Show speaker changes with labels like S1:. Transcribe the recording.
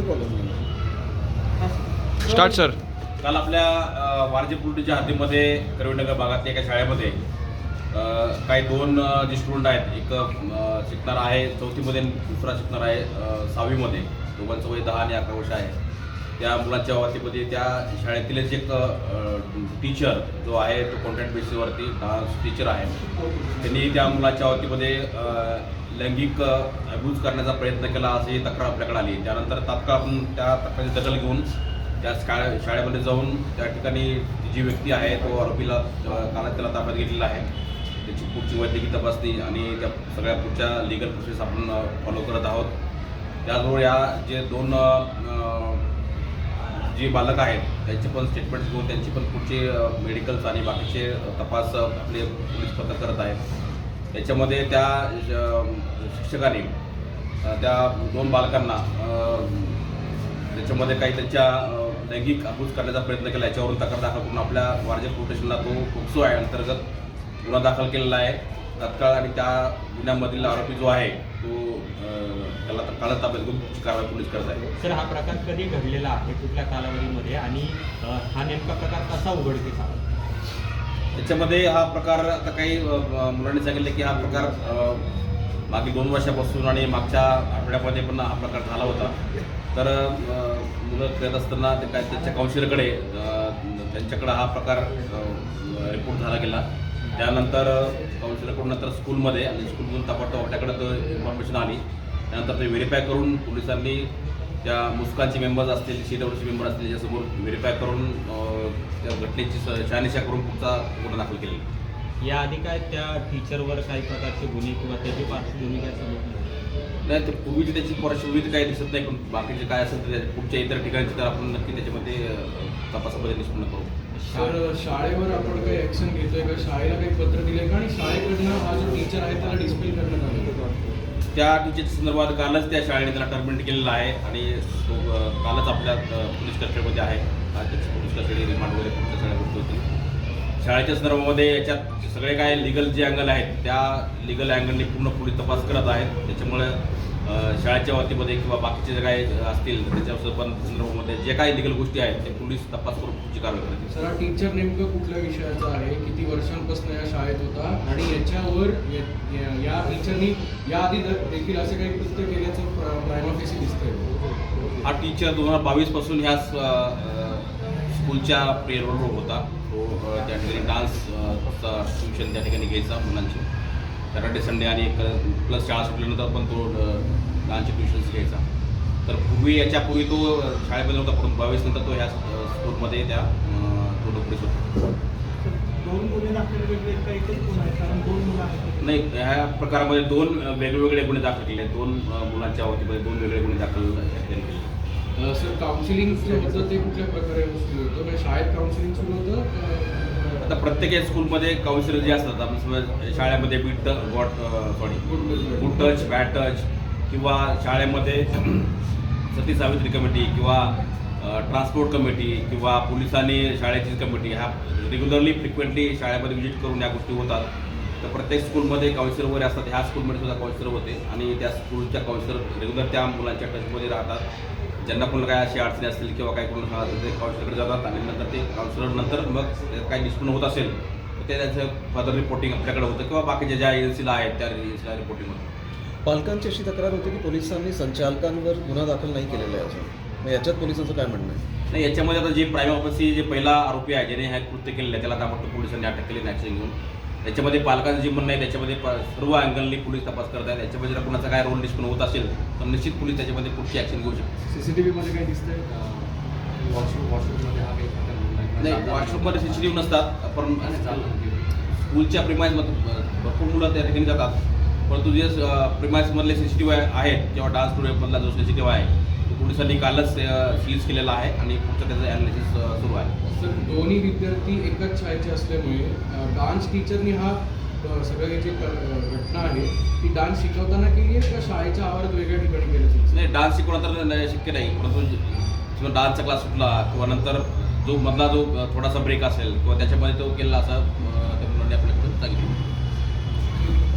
S1: कोई प्रॉब्लम नहीं.
S2: Start sir
S3: काल आपल्या अ, वारजे पुलटीच्या हद्दीमध्ये करवीनगर भागातल्या एका शाळेमध्ये अ, काही दोन अ, जे स्टुडंट आहेत एक अ, शिकणार आहे चौथीमध्ये आणि दुसरा शिकणार आहे अ, सहावीमध्ये. दोघांचं वय दहा आणि अकरा वर्ष आहे. त्या मुलांच्या वतीमध्ये त्या शाळेतीलच एक टीचर जो आहे तो कॉन्ट्रॅक्ट बेसिसवरती डान्स टीचर आहे. त्यांनी त्या मुलाच्या वतीमध्ये लैंगिक अब्यूज करण्याचा प्रयत्न केला अशी तक्रार आपल्याकडे आली. त्यानंतर तात्काळ आपण त्या तक्रारीची दखल घेऊन त्या शाळे शाळेमध्ये जाऊन त्या ठिकाणी जी व्यक्ती आहे तो आरोपीला कालात त्याला ताब्यात घेतलेला आहे. त्याची पुढची वैद्यकीय तपासणी आणि त्या सगळ्या पुढच्या लिगल प्रोसेस आपण फॉलो करत आहोत. त्याचबरोबर या जे दोन जे बालक आहेत त्यांचे पण स्टेटमेंट घेऊन त्यांची पण पुढचे मेडिकल्स आणि बाकीचे तपास आपले पोलीस पथक करत आहेत. त्याच्यामध्ये त्या अ, शिक्षकाने त्या दोन बालकांना त्याच्यामध्ये काही त्यांच्या लैंगिक अभूज करण्याचा प्रयत्न केला. याच्यावरून तक्रार दाखल करून आपल्या वारजे प्रोटेशनला तो फोक्सो आहे अंतर्गत गुन्हा दाखल केलेला आहे. तत्काळ आणि त्या गुन्ह्यामधील आरोपी जो आहे तो त्याला तत्काळ ताब्यात घेऊन कारवाई पोलीस करत आहे.
S4: सर हा प्रकार कधी घडलेला आहे कुठल्या कालावधीमध्ये आणि हा नेमका प्रकार कसा उघडकीस आला?
S3: त्याच्यामध्ये हा प्रकार आता काही मुलांनी सांगितले की हा प्रकार मागील दोन वर्षापासून आणि मागच्या आठवड्यामध्ये पण हा प्रकार झाला होता. तर मुलं खेळत असताना ते काय त्यांच्या काउन्सिलरकडे त्यांच्याकडे हा प्रकार रिपोर्ट झाला गेला. त्यानंतर काउन्सिलरकडून नंतर स्कूलमध्ये आणि स्कूलमधून ताबडतोब आपल्याकडे तो इन्फॉर्मेशन आली. त्यानंतर ते व्हेरीफाय करून पोलिसांनी त्या मुस्कानचे मेंबर्स असतील सी डब्ल्यूचे मेंबर असतील याच्यासमोर व्हेरीफाय करून त्या घटनेची शहानिशा करून पुढचा गुन्हा दाखल केलेला
S4: याआधी काय त्या टीचरवर काही प्रकारचे गुन्हे किंवा त्याची पार्श्वभूमी काय समजली
S3: नाही? तर पूर्वीची त्याची पार्श्वभूमी काही दिसत नाही पण बाकीचे काय असेल तर पुढच्या इतर ठिकाणची तर आपण नक्की त्याच्यामध्ये तपासामध्ये निष्पन्न करू.
S5: सर शाळेवर आपण काही ऍक्शन घेतोय का? शाळेला काही पत्र दिले का? आणि शाळेकडनं हा जो टीचर आहे त्याला डिस्प्ले करण्यात आलं
S3: त्या टीचरच्या संदर्भात कालच त्या शाळेने त्याला टर्मिनेट केलेला आहे आणि तो कालच आपल्या पोलीस कस्टडीमध्ये आहे. त्याची पोलीस कस्टडी रिमांड वगैरे पुढच्या सगळ्या गोष्टी होती. शाळेच्या संदर्भामध्ये याच्यात सगळे काय लिगल जे अँगल आहेत त्या लिगल अँगलने पूर्ण पोलीस तपास करत आहेत. त्याच्यामुळे शाळेच्या वतीमध्ये किंवा बाकीचे जे काही असतील त्याच्या पण संदर्भामध्ये जे काही लिगल गोष्टी आहेत ते पोलीस तपास करून पुढची कारवाई करतील
S5: सर हा टीचर नेमकं कुठल्या विषयाचा आहे? किती वर्षांपासून या शाळेत होता? आणि याच्यावर या- या- या टीचरनी याआधी देखील असे काही कृत्य केल्याचं प्रायमाफेसी दिसतंय.
S3: हा टीचर दोन हजार बावीसपासून ह्या स्कूलच्या प्रेयरवर होता. तो त्या ठिकाणी डान्स ट्युशन त्या ठिकाणी घ्यायचा मुलांची. सॅटर्डे संडे आणि एक प्लस शाळा सुटल्यानंतर पण तो डान्सचे ट्युशन्स घ्यायचा. तर पूर्वी याच्यापूर्वी तो शाळेमध्ये होता परंतु बावीस नंतर तो ह्या स्कूलमध्ये त्या तो नोकरीस होता नाही ह्या प्रकारामध्ये दोन वेगवेगळे गुन्हे दाखल केले आहेत. दोन मुलांच्या वतीमध्ये दोन वेगळे गुन्हे दाखल या ठिकाणी केले
S5: सर काउन्सिलिंग जे होतं ते कुठल्या प्रकारे सुरू होतं शाळेत काउन्सिलिंग सुरू होतं?
S3: आता प्रत्येक स्कूलमध्ये काउन्सिलर जे असतात आपण शाळेमध्ये बीट got sorry good touch bad touch किंवा शाळेमध्ये सती सावित्री कमिटी किंवा ट्रान्सपोर्ट कमिटी किंवा पोलिसांनी शाळेची कमिटी ह्या रेग्युलरली फ्रिक्वेंटली शाळेमध्ये विजिट करून या गोष्टी होतात. तर प्रत्येक स्कूलमध्ये काउन्सिलर वगैरे असतात ह्या स्कूलमध्ये सुद्धा काउन्सिलर होते आणि त्या स्कूलच्या काउन्सिलर रेग्युलर त्या मुलांच्या टचमध्ये राहतात. ज्यांना कोणाला काय अशी अडचणी असतील किंवा काही कोणाला सांगायचं ते काउन्सिलरकडे जातात आणि नंतर ते काउन्सिलर नंतर मग काही डिस्प्यूट होत असेल तर ते त्याचं फर्दर रिपोर्टिंग आपल्याकडे होतं किंवा बाकीच्या ज्या एजन्सीला आहेत त्या एजन्सीला रिपोर्टिंग होतं.
S1: पालकांची अशी तक्रार होती की पोलिसांनी संचालकांवर गुन्हा दाखल नाही केलेला आहे अजून. मग याच्यात पोलिसांचं काय म्हणणं आहे?
S3: नाही याच्यामध्ये आता जे प्राईम ऑफिसची जे पहिला आरोपी आहे ज्याने हे कृत्य केलेलं आहे त्याला ताबडतोब पोलिसांनी अटक केली ॲक्शन घेऊन. त्याच्यामध्ये पालकांचं जे म्हणणं आहे त्याच्यामध्ये प- सर्व अँगलनी पोलीस तपास करत आहेत याच्यामध्ये जर कोणाचा काय रोल डिस्प्यूट होत असेल तर निश्चित पोलीस त्याच्यामध्ये पुढची ॲक्शन घेऊ शकतात.
S5: सीसीटीव्ही मध्ये काही दिसतंय
S6: वॉशरूम वॉशरूममध्ये हा काही घडला
S3: नाही? वॉशरूममध्ये सीसीटीव्ही नसतात पण स्कूलच्या प्रिमाइजमध्ये भरपूर मुलं त्या ठिकाणी जातात. परंतु जे प्रिमाइजमधले सी सी टी व्ही आहेत किंवा डान्स स्टुडिओमधला जो सी सी टी व्ही आहे पोलिसांनी कालच सीज केलेला आहे आणि पुढचं त्याचं ॲनालिसिस सुरू आहे.
S5: सर दोन्ही विद्यार्थी एकाच शाळेचे असल्यामुळे डान्स टीचरनी हा अं, सगळं हे जे घटना आहे ती डान्स शिकवताना केली आहे का शाळेच्या आवारात वेगळ्या ठिकाणी केलं
S3: नाही डान्स शिकवणं तर शक्य नाही. परंतु किंवा डान्सचा क्लास सुटला किंवा नंतर जो मधला जो थोडासा ब्रेक असेल किंवा त्याच्यामध्ये तो केलेला असा